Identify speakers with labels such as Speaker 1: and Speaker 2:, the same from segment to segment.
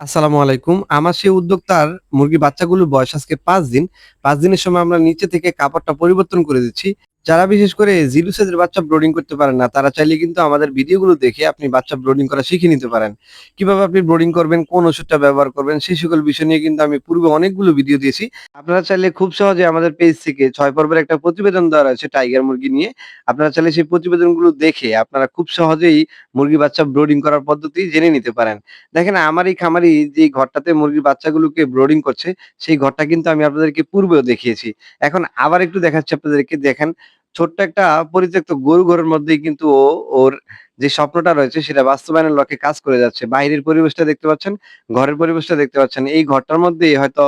Speaker 1: আসসালামু আলাইকুম। আমার সেই উদ্যোক্তার মুরগি বাচ্চাগুলোর বয়স আজকে পাঁচ দিন। পাঁচ দিনের সময় আমরা নিচে থেকে কাপড়টা পরিবর্তন করে দিচ্ছি। যারা বিশেষ করে জিরো সাইজের বাচ্চা ব্রোডিং করতে পারেন না, তারা চাইলে কিন্তু আমাদের ভিডিওগুলো দেখে আপনি বাচ্চা ব্রোডিং করা শিখে নিতে পারেন। কীভাবে আপনি ব্রোডিং করবেন, কোন ওষুধটা ব্যবহার করবেন, সেই সকল বিষয় নিয়ে কিন্তু আমি পূর্বে অনেকগুলো ভিডিও দিয়েছি। আপনারা চাইলে খুব সহজে আমাদের পেজ থেকে ছয় পর্বের একটা প্রতিবেদন দেওয়া রয়েছে টাইগার মুরগি নিয়ে। আপনারা চাইলে সেই প্রতিবেদনগুলো দেখে আপনারা খুব সহজেই মুরগি বাচ্চা ব্রোডিং করার পদ্ধতি জেনে নিতে পারেন। দেখেন আমার এই খামারি যে ঘরটাতে মুরগির বাচ্চাগুলোকে ব্রোডিং করছে, সেই ঘরটা কিন্তু আমি আপনাদেরকে পূর্বেও দেখিয়েছি। এখন আবার একটু দেখাচ্ছি আপনাদেরকে দেখেন, ছোট্ট একটা পরিত্যক্ত গরু ঘরের মধ্যেই কিন্তু ও ওর যে স্বপ্নটা রয়েছে সেটা বাস্তবায়নের লক্ষ্যে কাজ করে যাচ্ছে। বাহিরের পরিবেশটা দেখতে পাচ্ছেন, ঘরের পরিবেশটা দেখতে পাচ্ছেন। এই ঘরটার মধ্যেই হয়তো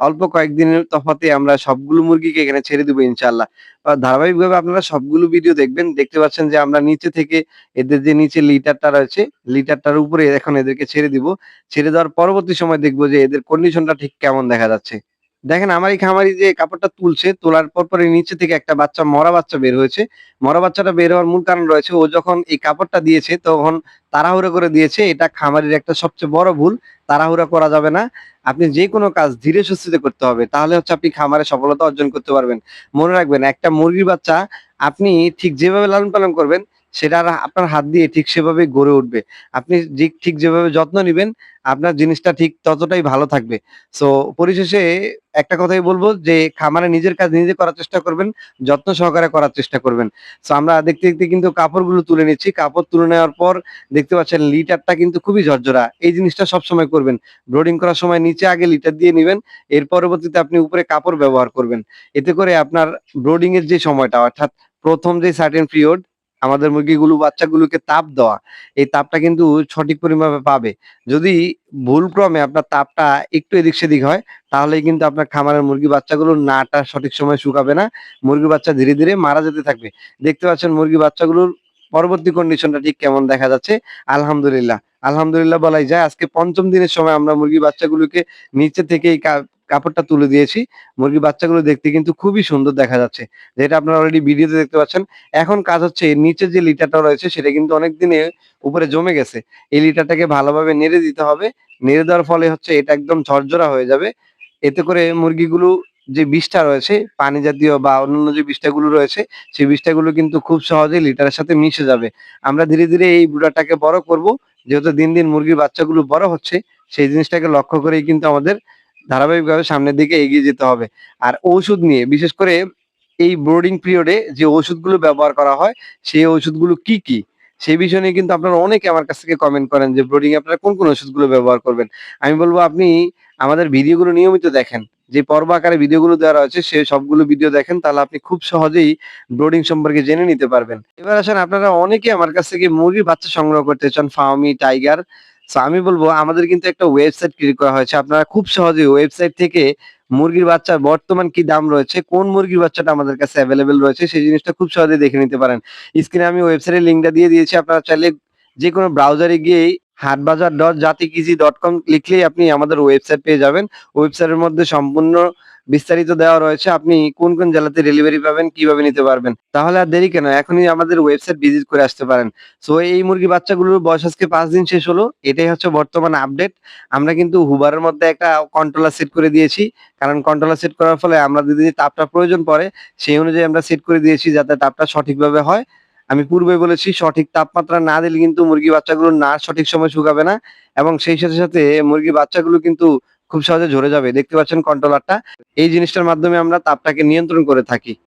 Speaker 1: অল্প কয়েকদিনের তফাতে আমরা সবগুলো মুরগিকে এখানে ছেড়ে দিব ইনশাআল্লাহ। আ ধারাবাহিকভাবে আপনারা সবগুলো ভিডিও দেখবেন। দেখতে পাচ্ছেন যে আমরা নিচে থেকে এদের যে নিচে লিটারটা রয়েছে, লিটারটার উপরে এখন এদেরকে ছেড়ে দিব। ছেড়ে দেওয়ার পরবর্তী সময় দেখব যে এদের কন্ডিশনটা ঠিক কেমন দেখা যাচ্ছে। দেখেন আমার এই খামারি যে কাপড়টা তুলছে, তোলার পর পরে নিচে থেকে একটা বাচ্চা মরা বাচ্চা বের হয়েছে। মরা বাচ্চাটা বের হওয়ার মূল কারণ রয়েছে ও যখন এই কাপড়টা দিয়েছে তখন তাড়াহুড়ো করে দিয়েছে। এটা খামারির একটা সবচেয়ে বড় ভুল। তাড়াহুড়া করা যাবে না। আপনি যেকোনো কাজ ধীরে সুস্থিতে করতে হবে। তাহলে হচ্ছে আপনি খামারে সফলতা অর্জন করতে পারবেন। মনে রাখবেন একটা মুরগির বাচ্চা আপনি ঠিক যেভাবে লালন-পালন করবেন সেটা আপনার হাত দিয়ে ঠিক সেভাবে গড়ে উঠবে। আপনি যে ঠিক যেভাবে যত্ন নিবেন আপনার জিনিসটা ঠিক ততটাই ভালো থাকবে। সো পরিশেষে একটা কথাই বলব যে খামারে নিজের কাজ নিজে করার চেষ্টা করবেন, যত্ন সহকারে করার চেষ্টা করবেন। সো আমরা দেখতে, দেখতে কিন্তু কাপড়গুলো তুলে নিচ্ছি। কাপড় তুলে নেওয়ার পর দেখতে পাচ্ছেন লিটারটা কিন্তু খুবই ঝরঝরা। এই জিনিসটা সবসময় করবেন। ব্রোডিং করার সময় নিচে আগে লিটার দিয়ে নেবেন এর পরবর্তীতে আপনি উপরে কাপড় ব্যবহার করবেন। এতে করে আপনার ব্রোডিং এর যে সময়টা অর্থাৎ প্রথম যে সার্টেন পিরিয়ড আমাদের মুরগিগুলো বাচ্চাগুলোকে তাপ দেওয়া, এই তাপটা কিন্তু সঠিক পরিমাপে পাবে। যদি ভুলক্রমে আপনার তাপটা একটু এদিক সেদিক হয়, তাহলে কিন্তু আপনার খামারের মুরগি বাচ্চাগুলো নাটা সঠিক সময়ে শুকাবে না। মুরগি বাচ্চা ধীরে, ধীরে মারা যেতে থাকবে। দেখতে পাচ্ছেন মুরগি বাচ্চাগুলোর পরবর্তী কন্ডিশনটা ঠিক কেমন দেখা যাচ্ছে। আলহামদুলিল্লাহ। আলহামদুলিল্লাহ বলাই যায় আজকে পঞ্চম দিনের সময় আমরা মুরগি বাচ্চাগুলোকে নিচে থেকে কা কাপড়টা তুলে দিয়েছি। মুরগির বাচ্চাগুলো দেখতে কিন্তু খুবই সুন্দর দেখা যাচ্ছে। যেটা আপনারা অলরেডি ভিডিওতে দেখতে পাচ্ছেন। এখন কাজ হচ্ছে নিচে যে লিটারটা রয়েছে সেটা কিন্তু অনেকদিনে উপরে জমে গেছে। এই লিটারটাকে ভালোভাবে নেড়ে দিতে হবে। নেড়ে দেওয়ার ফলে হচ্ছে এটা একদম ঝরঝরা হয়ে যাবে। এতে করে মুরগিগুলো যে বিষটা রয়েছে পানি জাতীয় বা অন্যান্য যে বিষটাগুলো রয়েছে সেই বিষটাগুলো কিন্তু খুব সহজেই লিটারের সাথে মিশে যাবে। আমরা ধীরে, ধীরে এই বুড়াটাকে বড় করব। যেহেতু দিন, দিন মুরগির বাচ্চাগুলো বড় হচ্ছে সেই জিনিসটাকে লক্ষ্য করেই কিন্তু আমাদের ধারাবাহিকভাবে সামনের দিকে এগিয়ে যেতে হবে। আর ঔষুধ নিয়ে বিশেষ করে এই ব্রোডিং পিরিয়ড যে ওষুধগুলো ব্যবহার করা হয়, সেই ওষুধগুলো কি, কি? সেই বিষয় নিয়ে কিন্তু আপনারা অনেকে আমার কাছ থেকে কমেন্ট করেন যে ব্রোডিং আপনারা কোন, কোন ওষুধগুলো ব্যবহার করবেন? আমি বলব আপনি আমাদের ভিডিওগুলো নিয়মিত দেখেন। যে পর্ব আকারে ভিডিওগুলো দেওয়া রয়েছে সে সবগুলো ভিডিও দেখেন তাহলে আপনি খুব সহজেই ব্রোডিং সম্পর্কে জেনে নিতে পারবেন। এবার আসেন আপনারা অনেকেই আমার কাছ থেকে মুরগির বাচ্চা সংগ্রহ করতে চান ফার্মি, টাইগার। সো আমি বলব আমাদের কিন্তু একটা ওয়েবসাইট ক্রিয়েট করা হয়েছে। আপনারা খুব সহজেই ওয়েবসাইট থেকে মুরগির বাচ্চার বর্তমান কি দাম রয়েছে, কোন মুরগির বাচ্চাটা আমাদের কাছে অ্যাভেলেবেল রয়েছে সেই জিনিসটা খুব সহজেই দেখে নিতে পারেন। স্ক্রিনে আমি ওয়েবসাইটের লিংকটা দিয়ে দিয়েছি। আপনারা চাইলে যেকোনো ব্রাউজারে গিয়েই হাটবাজার.জাতিকৃষি.com লিখলেই আপনি আমাদের ওয়েবসাইট পেয়ে যাবেন। ওয়েবসাইটের মধ্যে সম্পূর্ণ বিস্তারিত দেওয়া রয়েছে। আপনি কোন, কোন জেলাতে ডেলিভারি পাবেন, কীভাবে নিতে পারবেন। তাহলে আর দেরি কেন? এখনই আমাদের ওয়েবসাইট ভিজিট করে আসতে পারেন। সো এই মুরগি বাচ্চাগুলোর বয়স আজকে পাঁচ দিন শেষ হলো। এটাই হচ্ছে বর্তমান আপডেট। আমরা কিন্তু হুবারের মধ্যে একটা কন্ট্রোলার সেট করে দিয়েছি। কারণ কন্ট্রোলার সেট করার ফলে আমরা যদি তাপটা প্রয়োজন পড়ে সেই অনুযায়ী আমরা সেট করে দিয়েছি যাতে তাপটা সঠিকভাবে হয়। আমি পূর্বে বলেছি সঠিক তাপমাত্রা না দিলে কিন্তু মুরগি বাচ্চাগুলোর না সঠিক সময় শুকাবে না এবং সেই সাথে, সাথে মুরগির বাচ্চাগুলো কিন্তু খুব সহজে ঝরে যাবে। দেখতে পাচ্ছেন কন্ট্রোলারটা। এই জিনিসটার মাধ্যমে আমরা তাপটাকে নিয়ন্ত্রণ করে থাকি।